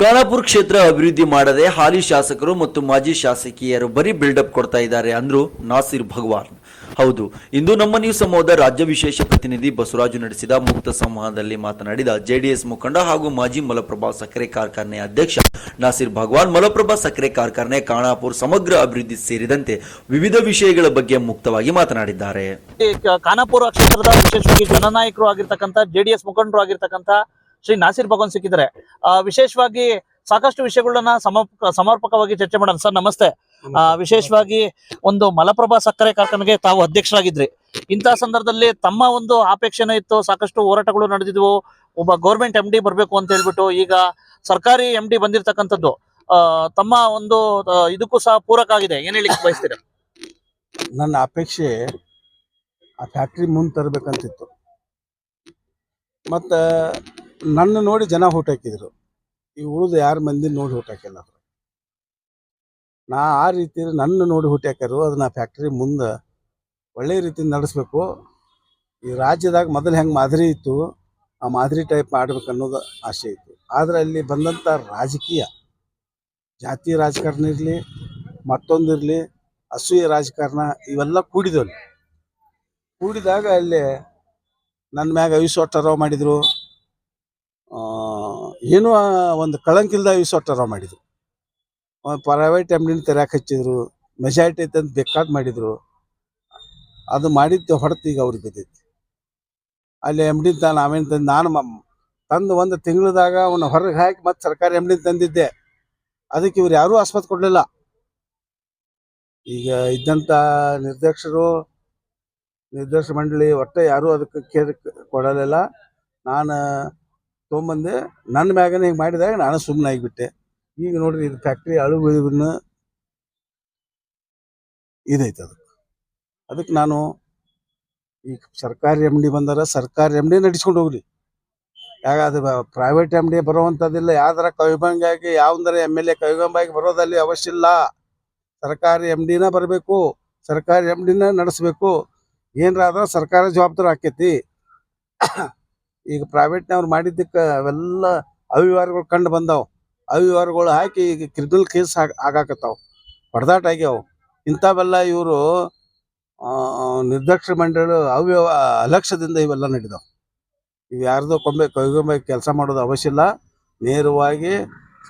ಖಾನಾಪುರ ಕ್ಷೇತ್ರ ಅಭಿವೃದ್ಧಿ ಮಾಡದೆ ಹಾಲಿ ಶಾಸಕರು ಮತ್ತು ಮಾಜಿ ಶಾಸಕಿಯರು ಬರೀ ಬಿಲ್ಡಪ್ ಕೊಡ್ತಾ ಇದ್ದಾರೆ ಅಂದ್ರು ನಾಸಿರ್ ಭಗವಾನ್. ಹೌದು, ಇಂದು ನಮ್ಮ ನ್ಯೂಸ್ ಸಮೂಹದ ರಾಜ್ಯ ವಿಶೇಷ ಪ್ರತಿನಿಧಿ ಬಸವರಾಜು ನಡೆಸಿದ ಮುಕ್ತ ಸಂವಾದದಲ್ಲಿ ಮಾತನಾಡಿದ ಜೆಡಿಎಸ್ ಮುಖಂಡ ಹಾಗೂ ಮಾಜಿ ಮಲಪ್ರಭಾ ಸಕ್ಕರೆ ಕಾರ್ಖಾನೆ ಅಧ್ಯಕ್ಷ ನಾಸಿರ್ ಭಗವಾನ್. ಮಲಪ್ರಭಾ ಸಕ್ಕರೆ ಕಾರ್ಖಾನೆ ಖಾನಾಪುರ ಸಮಗ್ರ ಅಭಿವೃದ್ಧಿ ಸೇರಿದಂತೆ ವಿವಿಧ ವಿಷಯಗಳ ಬಗ್ಗೆ ಮುಕ್ತವಾಗಿ ಮಾತನಾಡಿದ್ದಾರೆ. ಕಾಣಾಪುರ ಕ್ಷೇತ್ರದ ವಿಶೇಷವಾಗಿ ಜನನಾಯಕರು ಆಗಿರ್ತಕ್ಕಂಥ, ಜೆಡಿಎಸ್ ಮುಖಂಡರು ಆಗಿರ್ತಕ್ಕಂಥ ಶ್ರೀ ನಾಸೀರ್ ಭಗವಾನ್ ಸಿಕ್ಕಿದ್ದಾರೆ. ಆ, ವಿಶೇಷವಾಗಿ ಸಾಕಷ್ಟು ವಿಷಯಗಳನ್ನ ಸಮರ್ಪಕ ಸಮರ್ಪಕವಾಗಿ ಚರ್ಚೆ ಮಾಡೋಣ. ಸರ್ ನಮಸ್ತೆ. ಆ, ವಿಶೇಷವಾಗಿ ಒಂದು ಮಲಪ್ರಭಾ ಸಕ್ಕರೆ ಕಾರ್ಖಾನೆಗೆ ತಾವು ಅಧ್ಯಕ್ಷರಾಗಿದ್ರಿ. ಇಂತಹ ಸಂದರ್ಭದಲ್ಲಿ ತಮ್ಮ ಒಂದು ಅಪೇಕ್ಷೆನೂ ಇತ್ತು. ಸಾಕಷ್ಟು ಹೋರಾಟಗಳು ನಡೆದಿದ್ವು. ಒಬ್ಬ ಗೌರ್ಮೆಂಟ್ ಎಂ ಡಿ ಬರಬೇಕು ಅಂತ ಹೇಳ್ಬಿಟ್ಟು ಈಗ ಸರ್ಕಾರಿ ಎಂ ಡಿ ಬಂದಿರತಕ್ಕಂಥದ್ದು. ತಮ್ಮ ಒಂದು ಇದಕ್ಕೂ ಸಹ ಪೂರಕ ಆಗಿದೆ. ಏನ್ ಹೇಳಿ ಬಯಸ್ತೀರ? ನನ್ನ ಅಪೇಕ್ಷೆ ಆ ಫ್ಯಾಕ್ಟ್ರಿ ಮುಂದೆ ತರಬೇಕಂತಿತ್ತು. ಮತ್ತು ನನ್ನ ನೋಡಿ ಜನ ಓಟ್ ಹಾಕಿದ್ರು. ಈ ಉಳಿದು ಯಾರ ಮಂದಿ ನೋಡಿ ಓಟ್ ಹಾಕಿಲ್ಲ. ನಾ ಆ ರೀತಿ ನನ್ನ ನೋಡಿ ಓಟ್ ಹಾಕ್ಯಾರು ಅದನ್ನ ಫ್ಯಾಕ್ಟ್ರಿ ಮುಂದೆ ಒಳ್ಳೆ ರೀತಿಯಿಂದ ನಡೆಸ್ಬೇಕು. ಈ ರಾಜ್ಯದಾಗ ಮೊದಲು ಹೆಂಗೆ ಮಾದರಿ ಇತ್ತು, ಆ ಮಾದರಿ ಟೈಪ್ ಮಾಡ್ಬೇಕು ಅನ್ನೋದು ಆಸೆ ಇತ್ತು. ಆದರೆ ಅಲ್ಲಿ ಬಂದಂಥ ರಾಜಕೀಯ. ಜಾತಿ ರಾಜಕಾರಣ ಇರಲಿ ಮತ್ತೊಂದಿರಲಿ ಅಸೂಯ ರಾಜಕಾರಣ, ಇವೆಲ್ಲ ಕೂಡಿದವು ಕೂಡಿದಾಗ ಅಲ್ಲಿ ನನ್ನ ಮ್ಯಾಗ ಅವಿಸ್ವಟ್ಟರಾವ್ ಮಾಡಿದರು. ಏನೂ ಒಂದು ಕಳಂಕಿಲ್ದ ಅವಿಸ್ವಟ್ಟರಾವ್ ಮಾಡಿದರು. ಪ್ರೈವೇಟ್ ಎಮ್ಡಿನ ತೆರೆಯಕ್ಕೆ ಹಚ್ಚಿದ್ರು ಮೆಜಾರಿಟಿ ಐತೆ ಅಂತ ಬೇಕಾಗಿ ಮಾಡಿದರು. ಅದು ಮಾಡಿದ್ದು ಹೊಡೆತು ಈಗ ಅವ್ರಿಗೆ ಬಿದ್ದೈತಿ. ಅಲ್ಲಿ ಡಿ ತಾನು ಆಮೇಲೆ ತಂದು ನಾನು ತಂದು ಒಂದು ತಿಂಗಳದಾಗ ಅವನ್ನ ಹೊರಗೆ ಹಾಕಿ ಮತ್ತೆ ಸರ್ಕಾರಿ ಡಿ ತಂದಿದ್ದೆ. ಅದಕ್ಕೆ ಇವ್ರು ಯಾರೂ ಆಸ್ಪತ್ರೆ ಕೊಡಲಿಲ್ಲ. ಈಗ ಇದ್ದಂಥ ನಿರ್ದೇಶಕರು, ನಿರ್ದೇಶಕ ಮಂಡಳಿ ಒಟ್ಟು ಯಾರೂ ಅದಕ್ಕೆ ಕೇರ್ ಕೊಡಲಿಲ್ಲ. ನಾನು ತೊಗೊಂಬಂದೆ ನನ್ನ ಮ್ಯಾಗನೇ ಹಿಂಗೆ ಮಾಡಿದಾಗ ನಾನು ಸುಮ್ಮನೆ ಆಗಿಬಿಟ್ಟೆ. ಈಗ ನೋಡ್ರಿ ಇದು ಫ್ಯಾಕ್ಟ್ರಿ ಅಳು ಬೆಳೆದನ್ನ ಇದೈತೆ ಅದು. ಅದಕ್ಕೆ ನಾನು ಈ ಸರ್ಕಾರಿ ಎಂ ಡಿ ಬಂದಾರ ಸರ್ಕಾರಿ ಎಂ ಡಿ ನಡ್ಸ್ಕೊಂಡು ಹೋಗ್ರಿ. ಯಾಕೆ ಅದು ಪ್ರೈವೇಟ್ ಎಂ ಡಿ ಬರುವಂಥದ್ದಿಲ್ಲ ಯಾವ್ದಾರ ಕವಿಭಂಗಾಗಿ ಯಾವ್ದಾರ ಎಂ ಎಲ್ ಎ ಕವಿಭಂಗಾಗಿ ಬರೋದಲ್ಲಿ ಅವಶ್ಯ ಇಲ್ಲ. ಸರ್ಕಾರಿ ಎಂ ಡಿನ ಬರಬೇಕು. ಸರ್ಕಾರಿ ಎಂ ಡಿನ ನಡೆಸಬೇಕು. ಏನಾರ ಸರ್ಕಾರ ಜವಾಬ್ದಾರಿ ಆಕೈತಿ. ಈಗ ಪ್ರೈವೇಟ್ನವ್ರು ಮಾಡಿದ್ದಕ್ಕೆ ಅವೆಲ್ಲ ಅವ್ಯವಹಾರಗಳು ಕಂಡು ಬಂದವು. ಅವ್ಯವಹಾರಗಳು ಹಾಕಿ ಈಗ ಕ್ರಿಮಿನಲ್ ಕೇಸ್ ಆಗಾಕತ್ತಾವ. ಹೊಡೆದಾಟ ಆಗ್ಯಾವ. ಇಂಥವೆಲ್ಲ ಇವರು ನಿರ್ದಕ್ಷ ಮಂಡಳಿ ಅವ್ಯವ ಅಲಕ್ಷ್ಯದಿಂದ ಇವೆಲ್ಲ ನಡೆದವು. ಇವು ಯಾರ್ದೋ ಕೊಂಬೆ ಕೈಗೊಂಬೆ ಕೆಲಸ ಮಾಡೋದು ಅವಶ್ಯ ಇಲ್ಲ. ನೇರವಾಗಿ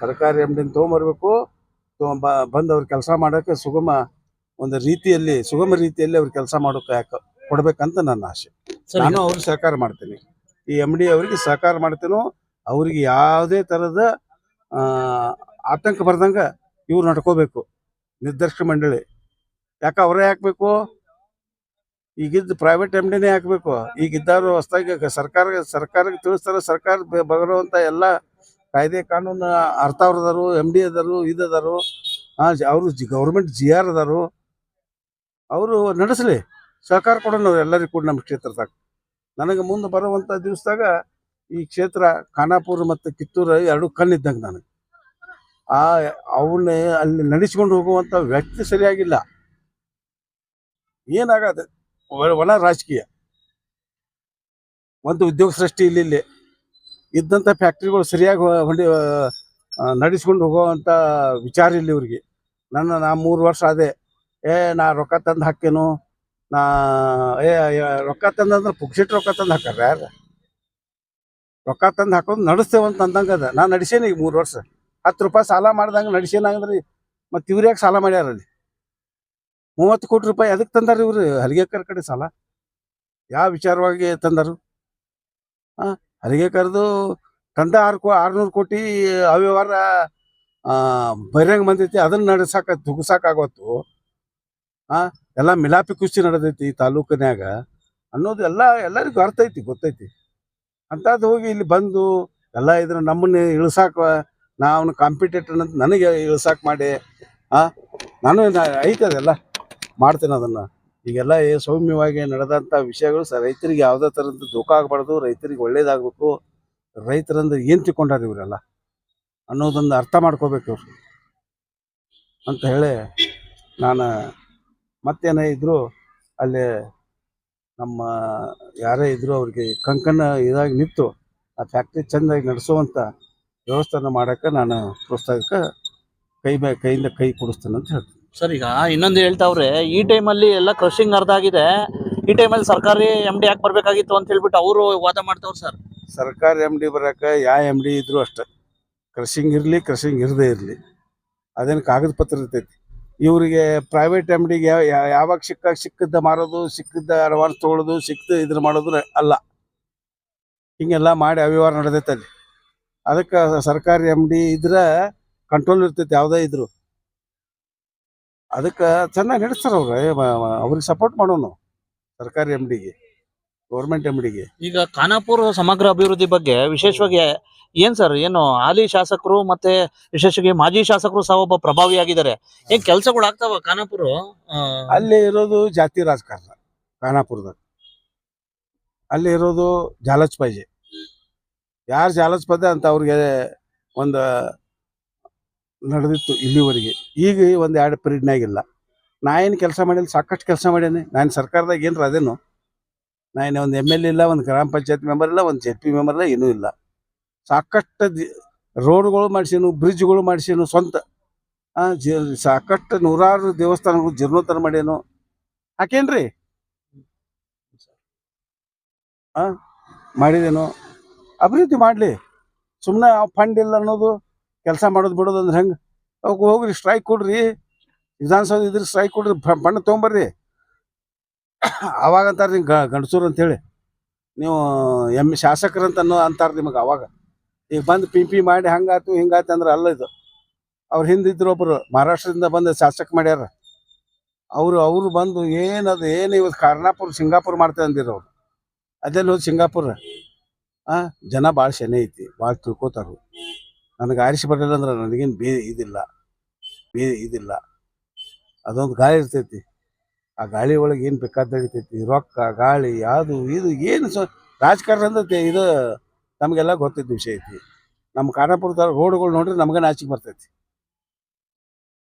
ಸರ್ಕಾರಿ ಎಂ ಡಿನ ತೊಗೊಂಬರ್ಬೇಕು ತೊಗೊಂಬ ಬಂದು ಅವ್ರ ಕೆಲಸ ಮಾಡೋಕ್ಕೆ ಸುಗಮ ಒಂದು ರೀತಿಯಲ್ಲಿ ಸುಗಮ ರೀತಿಯಲ್ಲಿ ಅವ್ರು ಕೆಲಸ ಮಾಡೋಕೆ ಯಾಕೆ ಕೊಡ್ಬೇಕಂತ ನನ್ನ ಆಸೆ. ನಾನು ಅವ್ರಿಗೆ ಸಹಕಾರ ಮಾಡ್ತೀನಿ. ಈ ಎಂ ಡಿ ಅವರಿಗೆ ಸಹಕಾರ ಮಾಡ್ತೇನೋ, ಅವ್ರಿಗೆ ಯಾವುದೇ ಥರದ ಆತಂಕ ಬರ್ದಂಗೆ ಇವ್ರು ನಡ್ಕೋಬೇಕು ನಿರ್ದೇಶಕ ಮಂಡಳಿ. ಯಾಕೆ ಅವರೇ ಹಾಕ್ಬೇಕು? ಈಗಿದ್ದು ಪ್ರೈವೇಟ್ ಎಂ ಡಿನೇ ಹಾಕ್ಬೇಕು. ಈಗಿದ್ದಾರು ಹೊಸ್ದಾಗಿ ಸರ್ಕಾರ, ಸರ್ಕಾರಕ್ಕೆ ತಿಳಿಸ್ತಾರೆ, ಸರ್ಕಾರ ಬರುವಂಥ ಎಲ್ಲ ಕಾಯ್ದೆ ಕಾನೂನು ಅರ್ಥ ಅವ್ರದಾರು ಎಂ ಡಿ ಅದಾರು, ಇದದಾರು ಅವರು ಜಿ ಗೌರ್ಮೆಂಟ್ ಜಿ ಆರ್ ಅದಾರು, ಅವರು ನಡೆಸಲಿ. ಸಹಕಾರ ಕೊಡೋಣ ಎಲ್ಲರಿಗೂ ಕೂಡ ನಮ್ಮ ಕ್ಷೇತ್ರದಾಗ ನನಗೆ ಮುಂದೆ ಬರುವಂಥ ದಿವಸದಾಗ ಈ ಕ್ಷೇತ್ರ ಖಾನಾಪುರ ಮತ್ತು ಕಿತ್ತೂರು ಎರಡು ಕಣ್ಣಿದ್ದಂಗೆ ನನಗೆ. ಆ ಅವನ್ನ ಅಲ್ಲಿ ನಡೆಸ್ಕೊಂಡು ಹೋಗುವಂಥ ವ್ಯಕ್ತಿ ಸರಿಯಾಗಿಲ್ಲ. ಏನಾಗತ್ತೆ? ಒಣ ರಾಜಕೀಯ. ಒಂದು ಉದ್ಯೋಗ ಸೃಷ್ಟಿ ಇಲ್ಲಿ ಇಲ್ಲಿ. ಇದ್ದಂಥ ಫ್ಯಾಕ್ಟ್ರಿಗಳು ಸರಿಯಾಗಿ ಹೊಂಡಿ ನಡೆಸ್ಕೊಂಡು ಹೋಗುವಂಥ ವಿಚಾರ ಇಲ್ಲಿ ಇವ್ರಿಗೆ. ನನ್ನ ನಾ ಮೂರು ವರ್ಷ ಅದೇ ಏ, ನಾ ರೊಕ್ಕ ತಂದು ಹಾಕೇನು ನಾ, ಏ ರೊಕ್ಕ ತಂದಂದ್ರೆ ಪುಗ್ಸಿಟ್ಟು ರೊಕ್ಕ ತಂದು ಹಾಕಾರ ಯಾರ? ರೊಕ್ಕ ತಂದು ಹಾಕೋದು ನಡೆಸ್ತೇವೆ ಅಂತ ಅಂದಂಗೆ ಅದ. ನಾ ನಡೆಸೇನಿ ಈಗ ಮೂರು ವರ್ಷ. ಹತ್ತು ರೂಪಾಯಿ ಸಾಲ ಮಾಡ್ದಂಗೆ ನಡಿಸೇನಾಗಂದ್ರೆ ಮತ್ತು ಇವ್ರು ಯಾಕೆ ಸಾಲ ಮಾಡ್ಯಾರ ಅಲ್ಲಿ. ಮೂವತ್ತು ಕೋಟಿ ರೂಪಾಯಿ ಅದಕ್ಕೆ ತಂದಾರ ಇವ್ರು? ಹಲಿಗೆಕರ್ ಕಡೆ ಸಾಲ. ಯಾವ ವಿಚಾರವಾಗಿ ತಂದರು? ಹಾಂ ಹರಿಗೇಕರ್ದು ತಂದ ಆರು ಕೋ, ಆರುನೂರು ಕೋಟಿ ಅವ್ಯವಹಾರ ಬಹಿರಂಗ ಬಂದೈತಿ. ಅದನ್ನ ನಡೆಸಾಕ ದುಗ್ಸಾಕಾಗತ್ತು ಆ ಎಲ್ಲ ಮಿಲಾಪಿ ಕುಸ್ತಿ ನಡೆದೈತಿ ತಾಲೂಕಿನಾಗ ಅನ್ನೋದು ಎಲ್ಲ, ಎಲ್ಲರಿಗೂ ಅರ್ಥ ಐತಿ, ಗೊತ್ತೈತಿ. ಅಂಥದ್ದು ಹೋಗಿ ಇಲ್ಲಿ ಬಂದು ಎಲ್ಲ ಇದ್ರ ನಮ್ಮನ್ನೇ ಇಳಿಸಾಕ ನಾ ಅವನು ಕಾಂಪಿಟೇಟರ್ ಅಂತ ನನಗೆ ಇಳ್ಸಾಕ್ ಮಾಡಿ, ಆ? ನಾನು ಐತೆ ಅದೆಲ್ಲ? ಮಾಡ್ತೇನೆ ಅದನ್ನು. ಈಗೆಲ್ಲ ಸೌಮ್ಯವಾಗಿ ನಡೆದಂಥ ವಿಷಯಗಳು ಸರ್ ರೈತರಿಗೆ ಯಾವುದೇ ಥರದ ದುಃಖ ಆಗಬಾರ್ದು, ರೈತರಿಗೆ ಒಳ್ಳೇದಾಗಬೇಕು. ರೈತರಂದ್ರೆ ಏನು ತಿಳ್ಕೊಂಡಾರ ಇವರೆಲ್ಲ? ಅನ್ನೋದೊಂದು ಅರ್ಥ ಮಾಡ್ಕೋಬೇಕು ಅಂತ ಹೇಳಿ ನಾನು ಮತ್ತೇನೇ ಇದ್ರು ಅಲ್ಲಿ ನಮ್ಮ ಯಾರೇ ಇದ್ರು ಅವ್ರಿಗೆ ಕಂಕಣ ಇದಾಗಿ ನಿಂತು ಆ ಫ್ಯಾಕ್ಟ್ರಿ ಚೆಂದಾಗಿ ನಡೆಸುವಂಥ ವ್ಯವಸ್ಥೆನ ಮಾಡೋಕ್ಕೆ ನಾನು ಪ್ರೋತ್ಸಾಹಕ್ಕೆ ಕೈ ಬೇ ಕೈಯಿಂದ ಕೈ ಕೊಡಿಸ್ತೇನೆ ಅಂತ ಹೇಳ್ತೀನಿ. ಸರ್ ಈಗ ಇನ್ನೊಂದು ಹೇಳ್ತಾವ್ರೆ ಈ ಟೈಮಲ್ಲಿ ಎಲ್ಲ ಕ್ರಷಿಂಗ್ ಅರ್ಧ ಆಗಿದೆ ಈ ಟೈಮಲ್ಲಿ ಸರ್ಕಾರಿ ಎಂ ಡಿ ಯಾಕೆ ಬರಬೇಕಾಗಿತ್ತು ಅಂತ ಹೇಳ್ಬಿಟ್ಟು ಅವರು ವಾದ ಮಾಡ್ತಾವ್ರು ಸರ್? ಸರ್ಕಾರಿ ಎಂ ಡಿ ಬರೋಕೆ ಯಾವ ಎಂ ಡಿ ಇದ್ರು ಅಷ್ಟೇ. ಕ್ರಷಿಂಗ್ ಇರಲಿ ಕ್ರಷಿಂಗ್ ಇರದೇ ಇರಲಿ. ಅದೇನು ಕಾಗದ ಪತ್ರ ಇರ್ತೈತಿ. ಇವರಿಗೆ ಪ್ರೈವೇಟ್ ಎಂ ಡಿಗೆ ಯಾವಾಗ ಸಿಕ್ಕಾಗ ಸಿಕ್ಕಿದ್ದ ಮಾರೋದು, ಸಿಕ್ಕಿದ್ದ ಅಡ್ವಾನ್ಸ್ ತೊಗೊಳೋದು ಸಿಕ್ಕಿದ ಇದ್ರ ಮಾಡೋದು ಅಲ್ಲ. ಹಿಂಗೆಲ್ಲ ಮಾಡಿ ಅವ್ಯವಹಾರ ನಡೆದೈತೆ ಅಲ್ಲಿ. ಅದಕ್ಕೆ ಸರ್ಕಾರಿ ಎಂ ಡಿ ಇದ್ರೆ ಕಂಟ್ರೋಲ್ ಇರ್ತೈತಿ, ಯಾವುದೇ ಇದ್ರು. ಅದಕ್ಕೆ ಚೆನ್ನಾಗಿ ನಡೆಸ್ತಾರೆ ಅವ್ರು. ಅವ್ರಿಗೆ ಸಪೋರ್ಟ್ ಮಾಡೋನು. ಸರ್ಕಾರಿ ಎಂ ಡಿಗೆ ಗೌರ್ಮೆಂಟ್ ಎಂ ಡಿಗೆ ಈಗ ಖಾನಾಪುರ ಸಮಗ್ರ ಅಭಿವೃದ್ಧಿ ಬಗ್ಗೆ ವಿಶೇಷವಾಗಿ ಏನ್ ಸರ್, ಏನು ಹಾಲಿ ಶಾಸಕರು ಮತ್ತೆ ವಿಶೇಷವಾಗಿ ಮಾಜಿ ಶಾಸಕರು ಸಹ ಒಬ್ಬ ಪ್ರಭಾವಿಯಾಗಿದ್ದಾರೆ ಏನ್ ಕೆಲಸಗಳು ಆಗ್ತಾವ ಖಾನಾಪುರ? ಅಲ್ಲಿ ಇರೋದು ಜಾತಿ ರಾಜಕಾರಣ ಖಾನಾಪುರದಾಗ ಅಲ್ಲಿ ಇರೋದು ಜಾಲಚ್ ಪೈಜೆ. ಯಾರು ಜಾಲಚ್ ಪದ ಅಂತ ಅವ್ರಿಗೆ ಒಂದು ನಡೆದಿತ್ತು ಇಲ್ಲಿವರೆಗೆ. ಈಗ ಒಂದು ಎರಡು ಪೀರಿಯಡ್ನಾಗಿಲ್ಲ ನಾ ಏನು ಕೆಲಸ ಮಾಡಿಲ್ಲ, ಸಾಕಷ್ಟು ಕೆಲಸ ಮಾಡೀನಿ. ನಾನು ಸರ್ಕಾರದಾಗ ಏನರ ಅದೇನು. ನಾನು ಒಂದು ಎಂ ಎಲ್ ಇಲ್ಲ, ಒಂದು ಗ್ರಾಮ ಪಂಚಾಯತ್ ಮೆಂಬರ್ ಇಲ್ಲ, ಒಂದು ಜೆಡ್ ಪಿ ಮೆಂಬರ್ ಇಲ್ಲ, ಏನೂ ಇಲ್ಲ. ಸಾಕಷ್ಟು ರೋಡ್ಗಳು ಮಾಡಿಸೀನು ಬ್ರಿಡ್ಜ್ಗಳು ಮಾಡಿಸೀನು ಸ್ವಂತ. ಸಾಕಷ್ಟು ನೂರಾರು ದೇವಸ್ಥಾನಗಳು ಜೀರ್ಣೋದ್ಧಾರ ಮಾಡೇನು ಹಾಕೇನ್ರಿ ಆ, ಮಾಡಿದೇನು? ಅಭಿವೃದ್ಧಿ ಮಾಡಲಿ. ಸುಮ್ಮನೆ ಫಂಡ್ ಇಲ್ಲ ಅನ್ನೋದು, ಕೆಲಸ ಮಾಡೋದು ಬಿಡೋದು ಅಂದ್ರೆ ಹೆಂಗೆ? ಅವಾಗ ಹೋಗ್ರಿ ಸ್ಟ್ರೈಕ್ ಕೊಡ್ರಿ. ವಿಧಾನಸೌಧ ಇದ್ರೆ ಸ್ಟ್ರೈಕ್ ಕೊಡ್ರಿ ಫಂಡ್ ತೊಗೊಂಬರ್ರಿ. ಅವಾಗ ಅಂತಾರೆ ಗಂಡಸೂರು ಅಂತೇಳಿ ನೀವು ಎಂ ಶಾಸಕರಂತ ಅನ್ನೋ ಅಂತಾರೆ ನಿಮಗೆ ಅವಾಗ. ಈಗ ಬಂದು ಪಿಂಪಿ ಮಾಡಿ ಹಂಗಾತು, ಹಿಂಗಾತು ಅಂದ್ರೆ ಅಲ್ಲ ಇದು. ಅವ್ರ ಹಿಂದಿದ್ರು ಒಬ್ಬರು ಮಹಾರಾಷ್ಟ್ರದಿಂದ ಬಂದು ಶಾಸಕ ಮಾಡ್ಯಾರ. ಅವರು ಅವರು ಬಂದು ಏನದು, ಏನು ಇವತ್ತು ಕಾರ್ನಾಪುರ ಸಿಂಗಾಪುರ ಮಾಡ್ತೇವೆ ಅಂದಿರು ಅವರು. ಅದೆಲ್ಲ ಹೋದ್ ಸಿಂಗಾಪುರ? ಆ, ಜನ ಭಾಳ ಶನಿ ಐತಿ ಭಾಳ ತಿಳ್ಕೊತಾರು. ನನಗೆ ಆರಿಸಿ ಬರಲಿಲ್ಲ ಅಂದ್ರೆ ನನಗೇನು ಬೇ ಇದಿಲ್ಲ ಬೇ ಇದಿಲ್ಲ. ಅದೊಂದು ಗಾಳಿ ಇರ್ತೈತಿ. ಆ ಗಾಳಿ ಒಳಗೆ ಏನು ಬೇಕಾದ ರೊಕ್ಕ, ಗಾಳಿ ಅದು ಇದು, ಏನು ಸ ರಾಜಕಾರಣ ಅಂದ್ರೆ ಇದು ನಮಗೆಲ್ಲ ಗೊತ್ತಿದ್ದ ವಿಷಯ ಐತಿ. ನಮ್ಮ ಖಾನಾಪುರದ ರೋಡ್ಗಳು ನೋಡ್ರಿ ನಮ್ಗೆ ನಾಚಿಕೆ ಬರ್ತೈತಿ.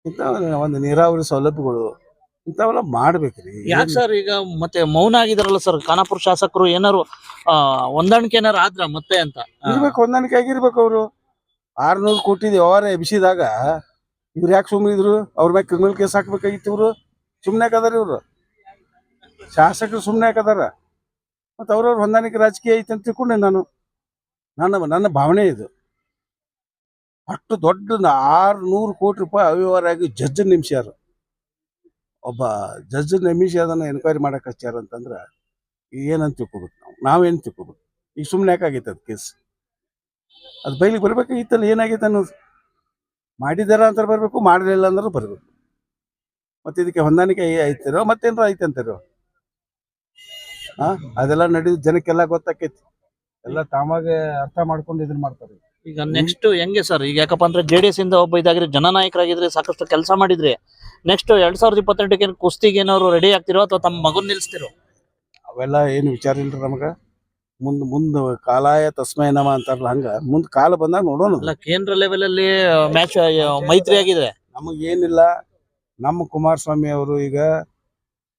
ಇಂಥ ಒಂದು ನೀರಾವರಿ ಸೌಲಭ್ಯಗಳು ಇಂಥವೆಲ್ಲ ಮಾಡ್ಬೇಕ್ರಿ. ಯಾಕೆ ಸರ್ ಈಗ ಮತ್ತೆ ಮೌನ ಆಗಿದಾರಲ್ಲ ಸರ್? ಖಾನಾಪುರ ಶಾಸಕರು ಏನಾರು ಹೊಂದಾಣಿಕೆ ಏನಾರು ಆದ್ರ ಮತ್ತೆ ಅಂತ? ಇರ್ಬೇಕು ಹೊಂದಾಣಿಕೆ ಆಗಿರ್ಬೇಕು ಅವರು. ಆರ್ನೂರು ಕೋಟಿ ವ್ಯವಹಾರ ಎಬ್ಬಿಸಿದಾಗ ಇವ್ರು ಯಾಕೆ ಸುಮ್ಮನೆ ಇದ್ರು ಅವ್ರ ಮ್ಯಾಗ ಕ್ರಿಮಿನಲ್ ಕೇಸ್ ಹಾಕ್ಬೇಕಾಗಿತ್ತು ಇವರು. ಸುಮ್ಮನೆ ಯಾಕದಾರ ಇವ್ರು? ಶಾಸಕರು ಸುಮ್ಮನೆ ಯಾಕದಾರ? ಮತ್ತು ಅವ್ರವ್ರ ಹೊಂದಾಣಿಕೆ ರಾಜಕೀಯ ಐತೆ ಅಂತ ತಿಳ್ಕೊಂಡೆ ನಾನು. ನನ್ನ ನನ್ನ ಭಾವನೆ ಇದು. ಅಷ್ಟು ದೊಡ್ಡ ಆರ್ನೂರು ಕೋಟಿ ರೂಪಾಯಿ ಅವ್ಯವಹಾರ ಆಗಿ ಜಡ್ಜ್ ನಿಮಿಷಾರ ಒಬ್ಬ ಜಡ್ಜ್ ನೇಮಿಸಿ ಅದನ್ನು ಎನ್ಕ್ವೈರಿ ಮಾಡಕ್ಕೆ ಹಚ್ಚಾರ ಅಂತಂದ್ರೆ ಏನಂತ ತಿಳ್ಕೊಬೇಕು ನಾವು? ನಾವೇನು ತಿಳ್ಕೊಬೇಕು? ಈಗ ಸುಮ್ಮನೆ ಯಾಕಾಗೈತೆ ಅದು ಕೇಸ್ ಅದು ಬೈಲಿಗೆ ಬರ್ಬೇಕಾಗಿತ್ತಲ್ಲ ಏನಾಗೈತೆ ಅನ್ನೋದು? ಮಾಡಿದಾರ ಅಂತ ಬರಬೇಕು, ಮಾಡಲಿಲ್ಲ ಅಂದ್ರೆ ಬರಬೇಕು. ಮತ್ತೆ ಇದಕ್ಕೆ ಹೊಂದಾಣಿಕೆ ಐತಿರೋ ಮತ್ತೇನಾರ ಐತೆ ಅಂತಾರೋ ಹಾಂ ಅದೆಲ್ಲ ನಡೆದು ಜನಕ್ಕೆಲ್ಲ ಗೊತ್ತಾಕೈತಿ. ಎಲ್ಲ ತಾವಾಗೆ ಅರ್ಥ ಮಾಡ್ಕೊಂಡು ಇದನ್ನ ಮಾಡ್ತಾರೆ. ಈಗ ನೆಕ್ಸ್ಟ್ ಹೆಂಗೆ ಸರ್ ಈಗ ಯಾಕಪ್ಪ ಅಂದ್ರೆ ಜೆ ಡಿ ಎಸ್ ಇಂದ ಒಬ್ಬ ಇದಾಗ್ರಿ ಜನನಾಯಕರಾಗಿದ್ರೆ ಸಾಕಷ್ಟು ಕೆಲಸ ಮಾಡಿದ್ರೆ ನೆಕ್ಸ್ಟ್ ಎರಡ್ ಸಾವಿರದ ಇಪ್ಪತ್ತೆಂಟಕ್ಕೆ ಕುಸ್ತಿಗೆ ಏನಾದ್ರು ರೆಡಿ ಆಗ್ತಿರೋ ಅಥವಾ ತಮ್ಮ ಮಗನ್ ನಿಲ್ಸ್ತಿರೋ? ಅವೆಲ್ಲ ಏನು ವಿಚಾರ ಇಲ್ರಿ ನಮಗ. ಮುಂದ್ ಮುಂದ್ ಕಾಲಾಯ ತಸ್ಮೈ ನಮ ಅಂತಾರಲ್ಲ ಹಂಗ. ಮುಂದ್ ಕಾಲ ಬಂದಾಗ ನೋಡೋಣ. ಅಲ್ಲ ಕೇಂದ್ರ ಲೆವೆಲ್ ಅಲ್ಲಿ ಮ್ಯಾಚ್ ಮೈತ್ರಿ ಆಗಿದೆ ನಮಗೇನಿಲ್ಲ ನಮ್ಮ ಕುಮಾರಸ್ವಾಮಿ ಅವರು ಈಗ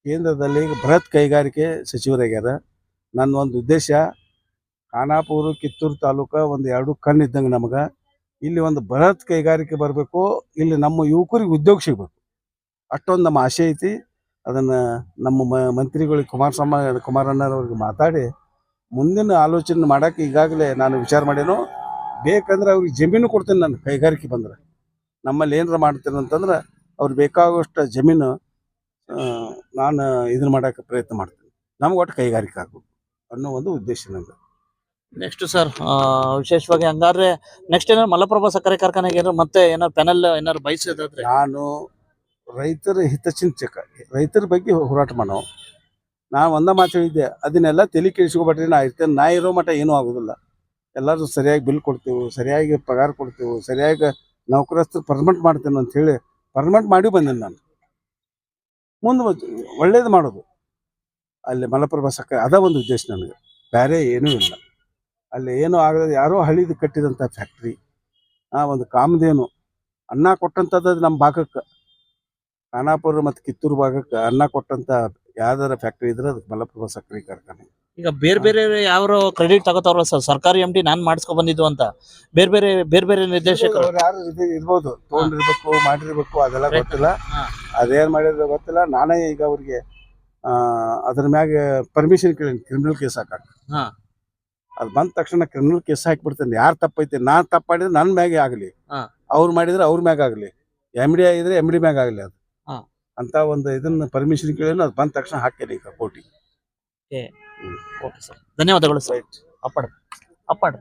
ಕೇಂದ್ರದಲ್ಲಿ ಈಗ ಬೃಹತ್ ಕೈಗಾರಿಕೆ ಸಚಿವರಾಗ್ಯಾರ. ನನ್ನ ಒಂದು ಉದ್ದೇಶ ಖಾನಾಪುರ, ಕಿತ್ತೂರು ತಾಲೂಕು ಒಂದು ಎರಡು ಕಣ್ಣು ಇದ್ದಂಗೆ ನಮಗೆ. ಇಲ್ಲಿ ಒಂದು ಬೃಹತ್ ಕೈಗಾರಿಕೆ ಬರಬೇಕು. ಇಲ್ಲಿ ನಮ್ಮ ಯುವಕರಿಗೆ ಉದ್ಯೋಗ ಸಿಗಬೇಕು. ಅಷ್ಟೊಂದು ನಮ್ಮ ಆಸೆ ಐತಿ. ಅದನ್ನು ನಮ್ಮ ಮ ಮಂತ್ರಿಗಳಿಗೆ ಕುಮಾರಸ್ವಾಮಿ ಕುಮಾರಣ್ಣವ್ರಿಗೆ ಮಾತಾಡಿ ಮುಂದಿನ ಆಲೋಚನೆ ಮಾಡೋಕೆ ಈಗಾಗಲೇ ನಾನು ವಿಚಾರ ಮಾಡೇನು. ಬೇಕಂದ್ರೆ ಅವ್ರಿಗೆ ಜಮೀನು ಕೊಡ್ತೀನಿ ನಾನು ಕೈಗಾರಿಕೆ ಬಂದ್ರೆ. ನಮ್ಮಲ್ಲಿ ಏನಾರ ಮಾಡ್ತೀನಿ ಅಂತಂದ್ರೆ ಅವ್ರು ಬೇಕಾಗುವಷ್ಟು ಜಮೀನು ನಾನು ಇದನ್ನ ಮಾಡೋಕ್ಕೆ ಪ್ರಯತ್ನ ಮಾಡ್ತೀನಿ. ನಮ್ಗೆ ಒಟ್ಟು ಕೈಗಾರಿಕೆ ಆಗಬೇಕು ಅನ್ನೋ ಒಂದು ಉದ್ದೇಶ ನಂದು ನೆಕ್ಸ್ಟ್ ಸರ್ ವಿಶೇಷವಾಗಿ ಹಂಗಾದ್ರೆ ನೆಕ್ಸ್ಟ್ ಏನಾದ್ರು ಮಲಪ್ರಭಾ ಸಕ್ಕರೆ ಕಾರ್ಖಾನೆಗೆ ಏನಾದ್ರು ಮತ್ತೆ ಏನಾದ್ರು ಪೆನಲ್ ಏನಾದ್ರು ಬಯಸೋದಾದ್ರೆ ನಾನು ರೈತರ ಹಿತಚಿಂತಕ ರೈತರ ಬಗ್ಗೆ ಹೋರಾಟ ಮಾಡೋ. ನಾನು ಒಂದ ಮಾತು ಹೇಳಿದ್ದೆ, ಅದನ್ನೆಲ್ಲ ತಲೆ ಕೆಡಿಸ್ಕೊಬೇಡ್ರಿ, ನಾ ಇರ್ತೇನೆ, ನಾ ಇರೋ ಮಟ್ಟ ಏನೂ ಆಗೋದಿಲ್ಲ. ಎಲ್ಲರೂ ಸರಿಯಾಗಿ ಬಿಲ್ ಕೊಡ್ತೀವಿ, ಸರಿಯಾಗಿ ಪಗಾರ ಕೊಡ್ತೀವಿ, ಸರಿಯಾಗಿ ನೌಕರಸ್ಥರು ಪರ್ಮನೆಂಟ್ ಮಾಡ್ತೇನೆ ಅಂತ ಹೇಳಿ ಪರ್ಮನೆಂಟ್ ಮಾಡಿ ಬಂದೇನೆ ನಾನು. ಮುಂದೆ ಒಳ್ಳೇದು ಮಾಡೋದು. ಅಲ್ಲಿ ಮಲಪ್ರಭಾ ಸಕ್ಕರೆ, ಅದ ಒಂದು ಉದ್ದೇಶ ನನಗೆ. ಬೇರೆ ಏನೂ ಇಲ್ಲ. ಅಲ್ಲಿ ಏನೂ ಆಗದೆ ಯಾರೋ ಹಳಿದು ಕಟ್ಟಿದಂಥ ಫ್ಯಾಕ್ಟ್ರಿ ಆ ಒಂದು ಕಾಮಧೇನು ಅನ್ನ ಕೊಟ್ಟಂಥದ್ದು ನಮ್ಮ ಭಾಗಕ್ಕೆ. ಖಾನಾಪುರ ಮತ್ತು ಕಿತ್ತೂರು ಭಾಗಕ್ಕೆ ಅನ್ನ ಕೊಟ್ಟಂತ ಯಾವ್ದಾರ ಫ್ಯಾಕ್ಟ್ರಿ ಇದ್ರೆ ಅದಕ್ಕೆ ಮಲಪ್ರಭಾ ಸಕ್ಕರೆ ಕಾರ್ಖಾನೆ. ಈಗ ಬೇರೆ ಬೇರೆ ಯಾರು ಕ್ರೆಡಿಟ್ ತಗೋತಾವ್ರ ಸರ್ ಸರ್ಕಾರಿ ಎಂ ಡಿ ನಾನು ಮಾಡಿಸ್ಕೊ ಬಂದಿದ್ದು ಅಂತ. ಬೇರೆ ಬೇರೆ ಬೇರೆ ಬೇರೆ ನಿರ್ದೇಶಕರು. ಯಾರು ಇದು ಇರ್ಬೋದು ತೊಗೊಂಡಿರ್ಬೇಕು ಮಾಡಿರ್ಬೇಕು ಅದೆಲ್ಲ ಗೊತ್ತಿಲ್ಲ. ಅದೇನು ಮಾಡಿದ್ರೆ ಗೊತ್ತಿಲ್ಲ ನಾನೇ ಈಗ ಅವ್ರಿಗೆ ಅದ್ರ ಮ್ಯಾಗೆ ಪರ್ಮಿಷನ್ ಕೇಳೀನಿ ಕ್ರಿಮಿನಲ್ ಕೇಸ್ ಹಾಕಕ್ ಹಾ. ಅದ್ ಬಂದ ತಕ್ಷಣ ಕ್ರಿಮಿನಲ್ ಕೇಸ್ ಹಾಕಿಬಿಡ್ತೇನೆ. ಯಾರು ತಪ್ಪೈತೆ? ನಾನು ತಪ್ಪು ಮಾಡಿದ್ರೆ ನನ್ನ ಮ್ಯಾಗೆ ಆಗಲಿ. ಅವ್ರು ಮಾಡಿದ್ರೆ ಅವ್ರ ಮ್ಯಾಗ ಆಗಲಿ. ಎಂ ಡಿ ಆಗಿದ್ರೆ ಎಂ ಡಿ ಮ್ಯಾಗ ಆಗಲಿ ಅದು. ಅಂತ ಒಂದು ಇದನ್ನ ಪರ್ಮಿಷನ್ ಕೇಳಿ ಅದು ಬಂದ ತಕ್ಷಣ ಹಾಕೇನಿ ಈಗ ಸರ್. ಧನ್ಯವಾದಗಳು ಸರ್. ಅಪ್ಪಾಡ ಅಪ್ಪಡ್